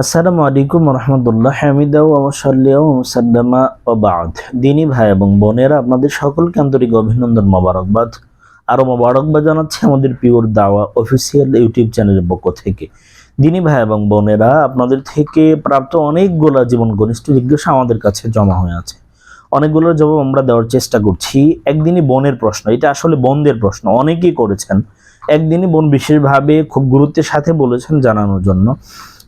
আসসালামু আলাইকুম রহমতুল্লাহ হামিদা ওয়াসাল্লিয়া ওসাল্লামা ওবাদ দিনী ভাই এবং বোনেরা, আপনাদের সকলকে আন্তরিক অভিনন্দন মোবারকবাদ। আরও মোবারকবাদ জানাচ্ছি আমাদের পিওর দাওয়া অফিসিয়াল ইউটিউব চ্যানেলের পক্ষ থেকে। দিনী ভাই এবং বোনেরা, আপনাদের থেকে প্রাপ্ত অনেকগুলো জীবন ঘনিষ্ঠ জিজ্ঞাসা আমাদের কাছে জমা হয়ে আছে। অনেকগুলোর জবাব আমরা দেওয়ার চেষ্টা করছি। একদিনই বোনের প্রশ্ন, এটা আসলে বোনদের প্রশ্ন, অনেকেই করেছেন। একদিনই বোন বিশেষভাবে খুব গুরুত্বের সাথে বলেছেন জানানোর জন্য।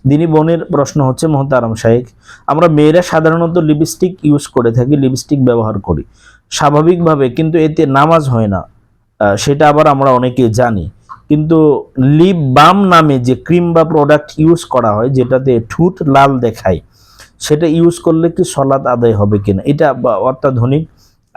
দিনী বোনের প্রশ্ন হচ্ছে মোহতারাম শাহেক আমরা মেয়েরা সাধারণত লিপস্টিক ইউজ করে থাকি লিপস্টিক ব্যবহার করি। স্বাভাবিকভাবে কিন্তু এতে নামাজ হয় না সেটা আবার আমরা অনেকে জানি। কিন্তু লিপ বাম নামে যে ক্রিম বা প্রোডাক্ট ইউজ করা হয়, যেটাতে ঠুট লাল দেখায়, সেটা ইউজ করলে কি সলাৎ আদায় হবে কিনা? এটা অত্যাধুনিক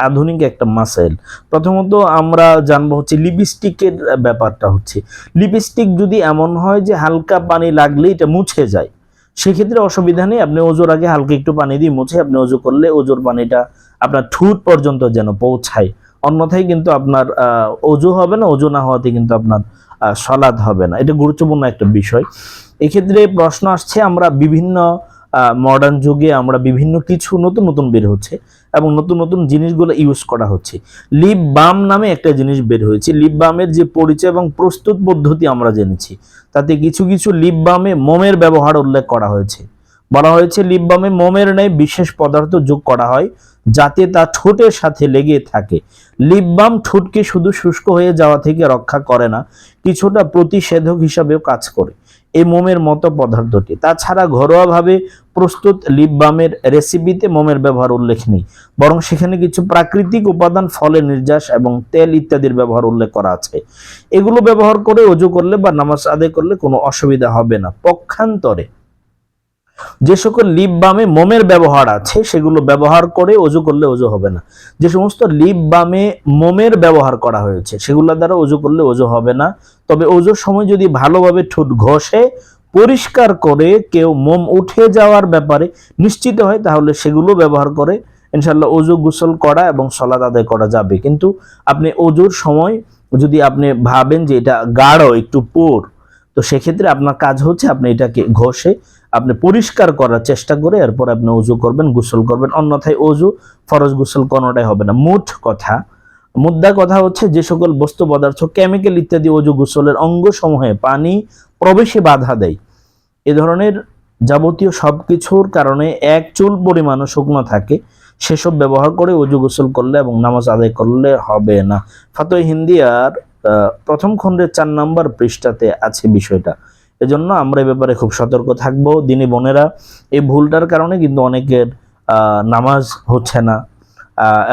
আধুনিক একটা মাসাইল প্রথমত আমরা জানব হচ্ছে লিপস্টিকের ব্যাপারটা হচ্ছে। লিপস্টিক যদি এমন হয় যে হালকা পানি লাগলে এটা মুছে যায়, সেক্ষেত্রে অসুবিধা নেই, আপনি ওজোর আগে হালকা একটু পানি দিয়ে মুছে আপনি ওজো করলে ওজোর পানিটা আপনার ঠুট পর্যন্ত যেন পৌঁছায়। অন্যথায় কিন্তু আপনার অজু হবে না অজু না হওয়াতে কিন্তু আপনার সলাদ হবে না। এটা গুরুত্বপূর্ণ একটা বিষয়। এক্ষেত্রে প্রশ্ন আসছে, আমরা বিভিন্ন মডার্ন যুগে আমরা বিভিন্ন কিছু নতুন নতুন বের হচ্ছে এবং নতুন নতুন জিনিসগুলো ইউজ করা হচ্ছে। লিপ বাম নামে একটা জিনিস বের হয়েছে। লিপ বামের যে পরিচয় এবং প্রস্তুত পদ্ধতি আমরা জেনেছি, তাতে কিছু কিছু লিপ বামে মোমের ব্যবহার উল্লেখ করা হয়েছে। বলা হয়েছে লিপ বামে মোমের ন্যায় বিশেষ পদার্থ যোগ করা হয়, যাতে তা ঠোঁটের সাথে লেগে থাকে। লিপ বাম ঠোঁটকে শুধু শুষ্ক হয়ে যাওয়া থেকে রক্ষা করে না, কিছুটা প্রতিষেধক হিসাবেও কাজ করে। এই মোমের মতো পদার্থটি। তাছাড়া ঘরোয়াভাবে প্রস্তুত লিপ বামের রেসিপিতে মোমের ব্যবহার উল্লেখ নেই। বরং সেখানে কিছু প্রাকৃতিক উপাদান ফলে নির্যাস এবং তেল ইত্যাদির ব্যবহার উল্লেখ করা আছে। এগুলো ব্যবহার করে অজু করলে বা নামাজ আদায় করলে কোনো অসুবিধা হবে না। পক্ষান্তরে যে সকল লিপ বামে মোমের ব্যবহার আছে, সেগুলো ব্যবহার করে অজু করলে অজু হবে না। যে সমস্ত লিপ বামে মোমের ব্যবহার করা হয়েছে, সেগুলো দ্বারা অজু করলে অজু হবে না। তবে অজুর সময় যদি ভালোভাবে ঠোঁট ঘষে, পরিষ্কার করে কেউ মোম উঠে যাওয়ার ব্যাপারে নিশ্চিত হয়, তাহলে সেগুলো ব্যবহার করে ইনশাল্লাহ অজু গোসল করা এবং সলাদ আদায় করা যাবে। কিন্তু আপনি অজুর সময় যদি আপনি ভাবেন যে এটা গাঢ়, একটু পোর, তো সেক্ষেত্রে আপনার কাজ হচ্ছে আপনি এটাকে ঘষে আপনি পরিষ্কার করার চেষ্টা করে এরপর আপনি অজু করবেন, গোসল করবেন। অন্যথায় অজু ফরজ গোসল কোনোটাই হবে না। মুঠ কথা, মুদ্রা কথা হচ্ছে যে সকল বস্তু, পদার্থ কেমিক্যাল ইত্যাদি অজু গোসলের অঙ্গ সমূহে পানি প্রবেশে বাধা দেয়। এ ধরনের যাবতীয় সব কিছুর কারণে এক চুল পরিমাণও শুকনো থাকে। সেসব ব্যবহার করে অজু গোসল করলে এবং নামাজ আদায় করলে হবে না। ফাতোয় হিন্দিয়ার প্রথম খণ্ডের চার নম্বর পৃষ্ঠাতে আছে বিষয়টা। এজন্য আমরা এই ব্যাপারে খুব সতর্ক থাকব। দিনে বোনেরা, এই ভুলটার কারণে কিন্তু অনেকের নামাজ হচ্ছে না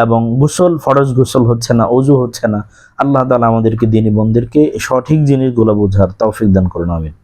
এবং গুসল, ফরজ গুসল হচ্ছে না, অজু হচ্ছে না। আল্লাহ তালা আমাদেরকে, দিনী বোনদেরকে সঠিক জিনিসগুলো বোঝার তৌফিক দান করুন, আমিন।